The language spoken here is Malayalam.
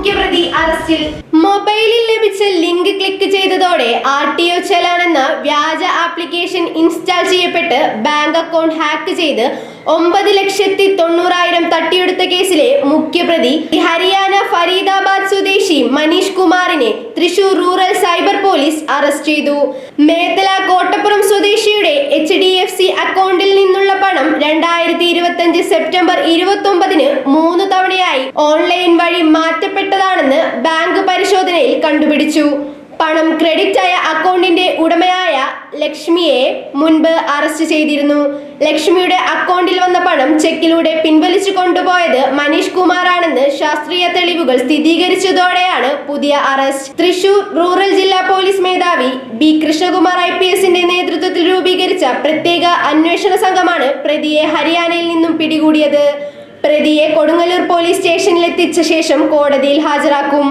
മുഖ്യപ്രതി അറസ്റ്റിൽ. മൊബൈലിൽ ലഭിച്ച ലിങ്ക് ക്ലിക്ക് ചെയ്തതോടെ ആർ ടി ഒ ചലാൻ എന്ന വ്യാജ ആപ്ലിക്കേഷൻ ഇൻസ്റ്റാൾ ചെയ്യപ്പെട്ട് ബാങ്ക് അക്കൗണ്ട് ഹാക്ക് ചെയ്ത് ഒമ്പത് ലക്ഷത്തി തൊണ്ണൂറായിരം തട്ടിയെടുത്ത കേസിലെ മുഖ്യപ്രതി ഹരിയാന ഫരീദാബാദ് സ്വദേശി മനീഷ് കുമാറിനെ Thrissur rural cyber police arrest ചെയ്തു. മേത്തല കോട്ടപ്പുറം സ്വദേശിയുടെ എച്ച് ഡി എഫ് സി അക്കൗണ്ടിൽ നിന്നുള്ള പണം രണ്ടായിരത്തി ഇരുപത്തിയഞ്ച് സെപ്റ്റംബർ ഇരുപത്തി ഒമ്പതിന് മൂന്ന് തവണയായി ഓൺലൈൻ വഴി പരിശോധനയിൽ കണ്ടുപിടിച്ചു. പണം ക്രെഡിറ്റ് ആയ അക്കൗണ്ടിന്റെ ഉടമയായ ലക്ഷ്മിയെ മുൻപ് അറസ്റ്റ് ചെയ്തിരുന്നു. ലക്ഷ്മിയുടെ അക്കൗണ്ടിൽ വന്ന പണം ചെക്കിലൂടെ പിൻവലിച്ചു കൊണ്ടുപോയത് മനീഷ് കുമാറാണെന്ന് ശാസ്ത്രീയ തെളിവുകൾ സ്ഥിരീകരിച്ചതോടെയാണ് പുതിയ അറസ്റ്റ് തൃശൂർ റൂറൽ ജില്ലാ പോലീസ് മേധാവി ബി കൃഷ്ണകുമാർ ഐ പി എസിന്റെ നേതൃത്വത്തിൽ രൂപീകരിച്ച പ്രത്യേക അന്വേഷണ സംഘമാണ് പ്രതിയെ ഹരിയാനയിൽ നിന്നും പിടികൂടിയത്. പ്രതിയെ കൊടുങ്ങല്ലൂർ പോലീസ് സ്റ്റേഷനിലെത്തിച്ച ശേഷം കോടതിയിൽ ഹാജരാക്കും.